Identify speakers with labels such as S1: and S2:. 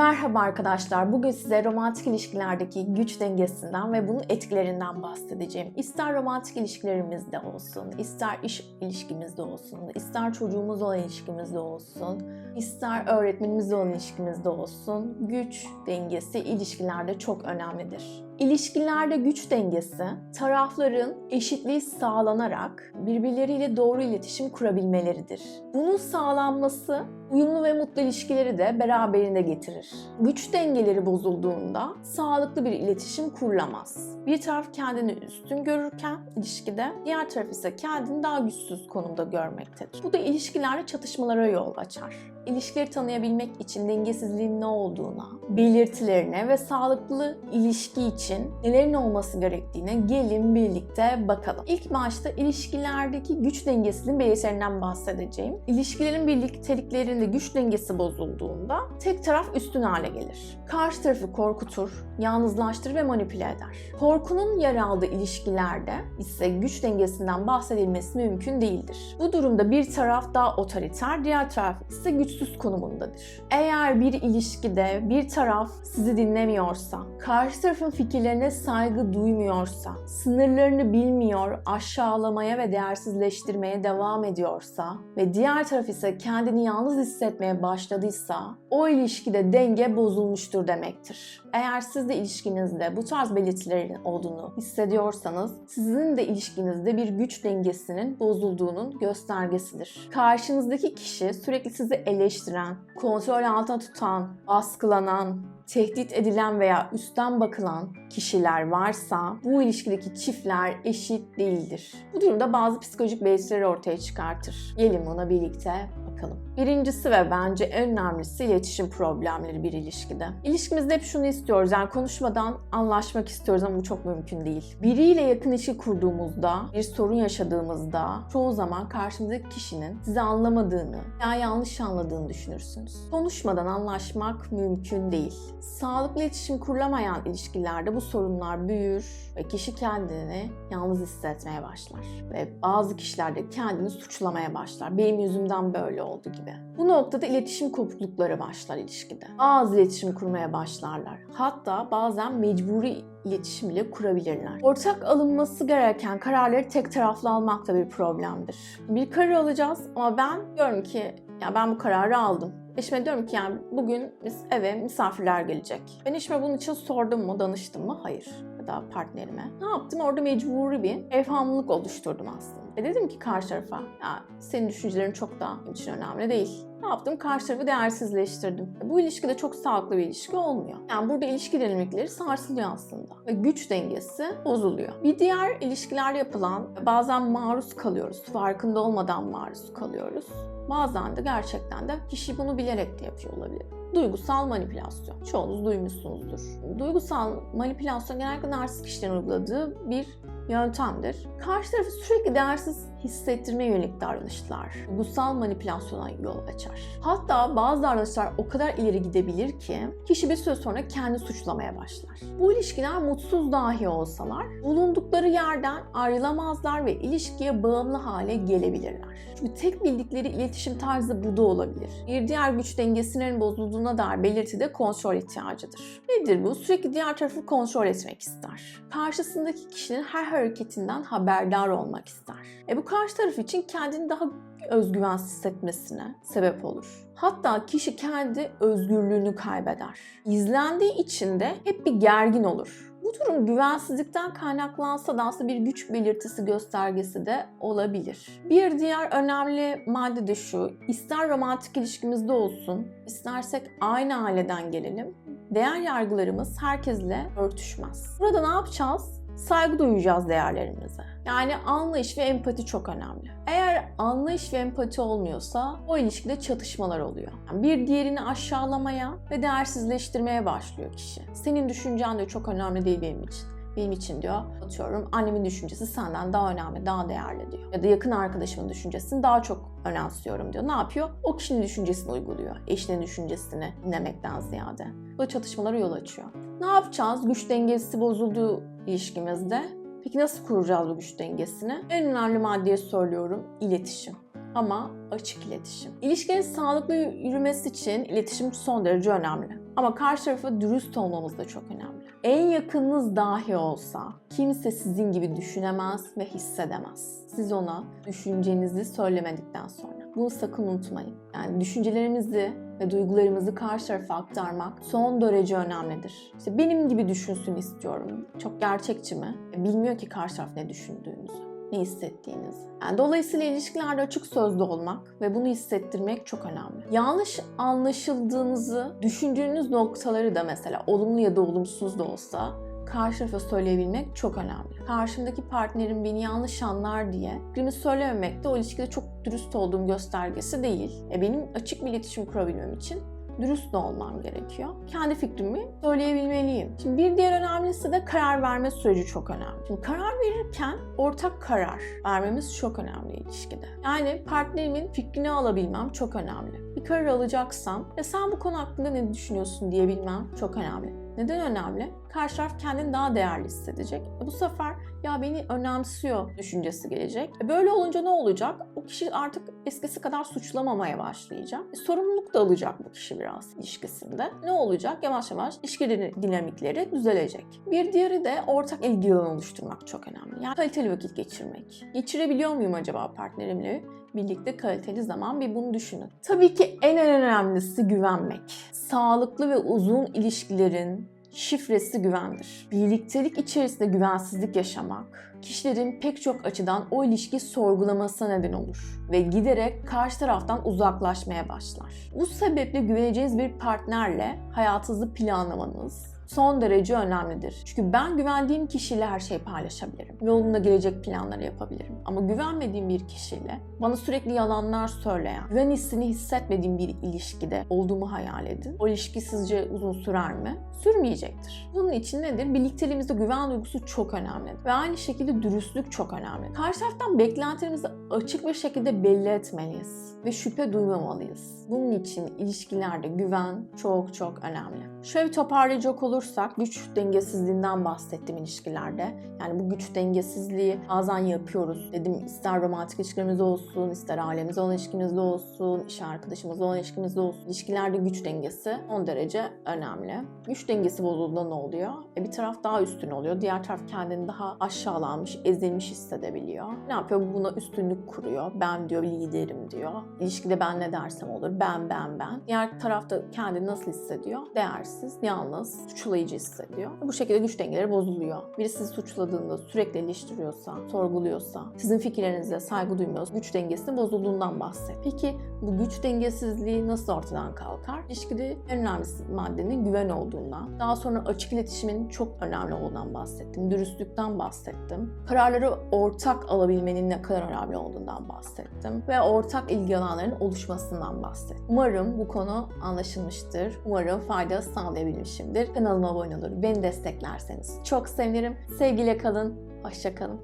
S1: Merhaba arkadaşlar. Bugün size romantik ilişkilerdeki güç dengesinden ve bunun etkilerinden bahsedeceğim. İster romantik ilişkilerimizde olsun, ister iş ilişkimizde olsun, ister çocuğumuz olan ilişkimizde olsun, ister öğretmenimizle olan ilişkimizde olsun, güç dengesi ilişkilerde çok önemlidir. İlişkilerde güç dengesi, tarafların eşitliği sağlanarak birbirleriyle doğru iletişim kurabilmeleridir. Bunun sağlanması uyumlu ve mutlu ilişkileri de beraberinde getirir. Güç dengeleri bozulduğunda sağlıklı bir iletişim kurulamaz. Bir taraf kendini üstün görürken ilişkide diğer taraf ise kendini daha güçsüz konumda görmektedir. Bu da ilişkilerde çatışmalara yol açar. İlişkileri tanıyabilmek için dengesizliğin ne olduğuna, belirtilerine ve sağlıklı ilişki için nelerin olması gerektiğine gelin birlikte bakalım. İlk başta ilişkilerdeki güç dengesinin belirtilerinden bahsedeceğim. İlişkilerin birlikteliklerinde güç dengesi bozulduğunda tek taraf üstün hale gelir. Karşı tarafı korkutur, yalnızlaştırır ve manipüle eder. Korkunun yer aldığı ilişkilerde ise güç dengesinden bahsedilmesi mümkün değildir. Bu durumda bir taraf daha otoriter, diğer taraf ise güçsüz konumundadır. Eğer bir ilişkide bir taraf sizi dinlemiyorsa, karşı tarafın fikirlerine saygı duymuyorsa, sınırlarını bilmiyor, aşağılamaya ve değersizleştirmeye devam ediyorsa ve diğer taraf ise kendini yalnız hissetmeye başladıysa o ilişkide denge bozulmuştur demektir. Eğer siz de ilişkinizde bu tarz belirtilerin olduğunu hissediyorsanız sizin de ilişkinizde bir güç dengesinin bozulduğunun göstergesidir. Karşınızdaki kişi sürekli sizi eleştiren, kontrol altına tutan, baskılanan, tehdit edilen veya üstten bakılan kişiler varsa bu ilişkideki çiftler eşit değildir. Bu durumda bazı psikolojik belirtileri ortaya çıkartır. Gelin buna birlikte bakalım. Birincisi ve bence en önemlisi iletişim problemleri bir ilişkide. İlişkimizde hep şunu istiyoruz yani konuşmadan anlaşmak istiyoruz ama bu çok mümkün değil. Biriyle yakın ilişki kurduğumuzda, bir sorun yaşadığımızda çoğu zaman karşımızdaki kişinin sizi anlamadığını veya yanlış anladığını düşünürsünüz. Konuşmadan anlaşmak mümkün değil. Sağlıklı iletişim kurulamayan ilişkilerde bu sorunlar büyür ve kişi kendini yalnız hissetmeye başlar. Ve bazı kişiler de kendini suçlamaya başlar. Benim yüzümden böyle oldu gibi. Bu noktada iletişim kopuklukları başlar ilişkide. Az iletişim kurmaya başlarlar. Hatta bazen mecburi iletişim bile kurabilirler. Ortak alınması gereken kararları tek taraflı almak da bir problemdir. Bir karar alacağız ama ben diyorum ki ya ben bu kararı aldım. Eşime diyorum ki yani bugün eve misafirler gelecek. Ben eşime bunun için sordum mu, danıştım mı? Hayır. Da partnerime. Ne yaptım? Orada mecburi bir evhamlılık oluşturdum aslında. E dedim ki karşı tarafa, ya senin düşüncelerin çok da için önemli değil. Ne yaptım? Karşı tarafı değersizleştirdim. E Bu ilişkide çok sağlıklı bir ilişki olmuyor. Yani burada ilişki dinamikleri sarsılıyor aslında. Ve güç dengesi bozuluyor. Bir diğer ilişkilerde yapılan bazen maruz kalıyoruz. Farkında olmadan maruz kalıyoruz. Bazen de gerçekten de kişi bunu bilerek de yapıyor olabilir. Duygusal manipülasyon. Çoğunuz duymuşsunuzdur. Duygusal manipülasyon genellikle narsist kişilerin uyguladığı bir yöntemdir. Karşı tarafı sürekli değersiz hissettirmeye yönelik davranışlar duygusal manipülasyona yol açar. Hatta bazı davranışlar o kadar ileri gidebilir ki kişi bir süre sonra kendi suçlamaya başlar. Bu ilişkiler mutsuz dahi olsalar bulundukları yerden ayrılamazlar ve ilişkiye bağımlı hale gelebilirler. Çünkü tek bildikleri iletişim tarzı bu da olabilir. Bir diğer güç dengesinin bozulduğuna dair belirti de kontrol ihtiyacıdır. Nedir bu? Sürekli diğer tarafı kontrol etmek ister. Karşısındaki kişinin her hareketinden haberdar olmak ister. E bu karşı taraf için kendini daha özgüvensiz hissetmesine sebep olur. Hatta kişi kendi özgürlüğünü kaybeder. İzlendiği için de hep bir gergin olur. Bu durum güvensizlikten kaynaklansa da aslında bir güç belirtisi göstergesi de olabilir. Bir diğer önemli madde de şu, ister romantik ilişkimizde olsun, istersek aynı aileden gelelim, değer yargılarımız herkesle örtüşmez. Burada ne yapacağız? Saygı duyacağız değerlerimize. Yani anlayış ve empati çok önemli. Eğer anlayış ve empati olmuyorsa o ilişkide çatışmalar oluyor. Yani bir diğerini aşağılamaya ve değersizleştirmeye başlıyor kişi. Senin düşüncen de çok önemli değil benim için. Benim için diyor atıyorum annemin düşüncesi senden daha önemli, daha değerli diyor. Ya da yakın arkadaşımın düşüncesini daha çok önemsiyorum diyor. Ne yapıyor? O kişinin düşüncesini uyguluyor. Eşinin düşüncesini dinlemekten ziyade. Bu çatışmalara yol açıyor. Ne yapacağız? Güç dengesi bozulduğu ilişkimizde. Peki nasıl kuracağız bu güç dengesini? En önemli maddeyi söylüyorum. iletişim ama açık iletişim. İlişkinin sağlıklı yürümesi için iletişim son derece önemli. Ama karşı tarafa dürüst olmamız da çok önemli. En yakınınız dahi olsa kimse sizin gibi düşünemez ve hissedemez. Siz ona düşüncenizi söylemedikten sonra. Bunu sakın unutmayın. Yani düşüncelerimizi ve duygularımızı karşı tarafa aktarmak son derece önemlidir. İşte benim gibi düşünsün istiyorum. Çok gerçekçi mi? E, Bilmiyor ki karşı taraf ne düşündüğünüzü ne hissettiğinizi. Yani dolayısıyla ilişkilerde açık sözlü olmak ve bunu hissettirmek çok önemli. Yanlış anlaşıldığınızı düşündüğünüz noktaları da mesela olumlu ya da olumsuz da olsa karşı tarafa söyleyebilmek çok önemli. Karşımdaki partnerim beni yanlış anlar diye fikrimi söylememek de o ilişkide çok dürüst olduğum göstergesi değil. E benim açık bir iletişim kurabilmem için dürüst de olmam gerekiyor. Kendi fikrimi söyleyebilmeliyim. Şimdi bir diğer önemlisi de karar verme süreci çok önemli. Şimdi karar verirken ortak karar vermemiz çok önemli ilişkide. Yani partnerimin fikrini alabilmem çok önemli. Bir karar alacaksam ya sen bu konu hakkında ne düşünüyorsun diyebilmem çok önemli. Neden önemli? Karşı taraf kendini daha değerli hissedecek. E bu sefer ya beni önemsiyor düşüncesi gelecek. E böyle olunca ne olacak? O kişi artık eskisi kadar suçlamamaya başlayacak. E sorumluluk da alacak bu kişi biraz ilişkisinde. Ne olacak? Yavaş yavaş ilişki dinamikleri düzelecek. Bir diğeri de ortak ilgi alanı oluşturmak çok önemli. Yani kaliteli vakit geçirmek. Geçirebiliyor muyum acaba partnerimle? birlikte kaliteli zaman bir bunu düşünün. Tabii ki en önemlisi güvenmek. Sağlıklı ve uzun ilişkilerin şifresi güvendir. Birliktelik içerisinde güvensizlik yaşamak, kişilerin pek çok açıdan o ilişki sorgulamasına neden olur ve giderek karşı taraftan uzaklaşmaya başlar. Bu sebeple güveneceğiniz bir partnerle hayatınızı planlamanız, son derece önemlidir. Çünkü ben güvendiğim kişiyle her şeyi paylaşabilirim. Ve onunla gelecek planları yapabilirim. Ama güvenmediğim bir kişiyle bana sürekli yalanlar söyleyen, güven hissini hissetmediğim bir ilişkide olduğumu hayal edin. O ilişki sizce uzun sürer mi? Sürmeyecektir. Bunun için nedir? Birlikteliğimizde güven duygusu çok önemli. Ve aynı şekilde dürüstlük çok önemli. Karşı taraftan beklentilerimizi açık bir şekilde belli etmeliyiz. Ve şüphe duymamalıyız. Bunun için ilişkilerde güven çok çok önemli. Şöyle toparlayacak olursak güç dengesizliğinden bahsettim ilişkilerde. Yani bu güç dengesizliği bazen yapıyoruz. Dedim ister romantik ilişkilerimizde olsun, ister ailemizde olan ilişkimizde olsun, iş arkadaşımızla olan ilişkimizde olsun. İlişkilerde güç dengesi 10 derece önemli. Güç dengesi bozulduğunda ne oluyor? E bir taraf daha üstün oluyor. Diğer taraf kendini daha aşağılanmış, ezilmiş hissedebiliyor. Ne yapıyor? Buna üstünlük kuruyor. Ben diyor liderim diyor. İlişkide ben ne dersem olur. Ben, ben, ben. Diğer taraf da kendini nasıl hissediyor? Değersiz, yalnız, suçlayıcı hissediyor. Bu şekilde güç dengeleri bozuluyor. Biri sizi suçladığında, sürekli eleştiriyorsa, sorguluyorsa, sizin fikirlerinize saygı duymuyorsa güç dengesinin bozulduğundan bahset. Peki bu güç dengesizliği nasıl ortadan kalkar? İlişkide en önemli maddenin güven olduğundan, daha sonra açık iletişimin çok önemli olduğundan bahsettim. Dürüstlükten bahsettim. Kararları ortak alabilmenin ne kadar önemli olduğundan bahsettim. Ve ortak ilgi alanlarının oluşmasından bahsettim. Umarım bu konu anlaşılmıştır. Umarım fayda sağlayabilmişimdir. Kanalıma abone olur, beni desteklerseniz çok sevinirim. Sevgiyle kalın, hoşça kalın.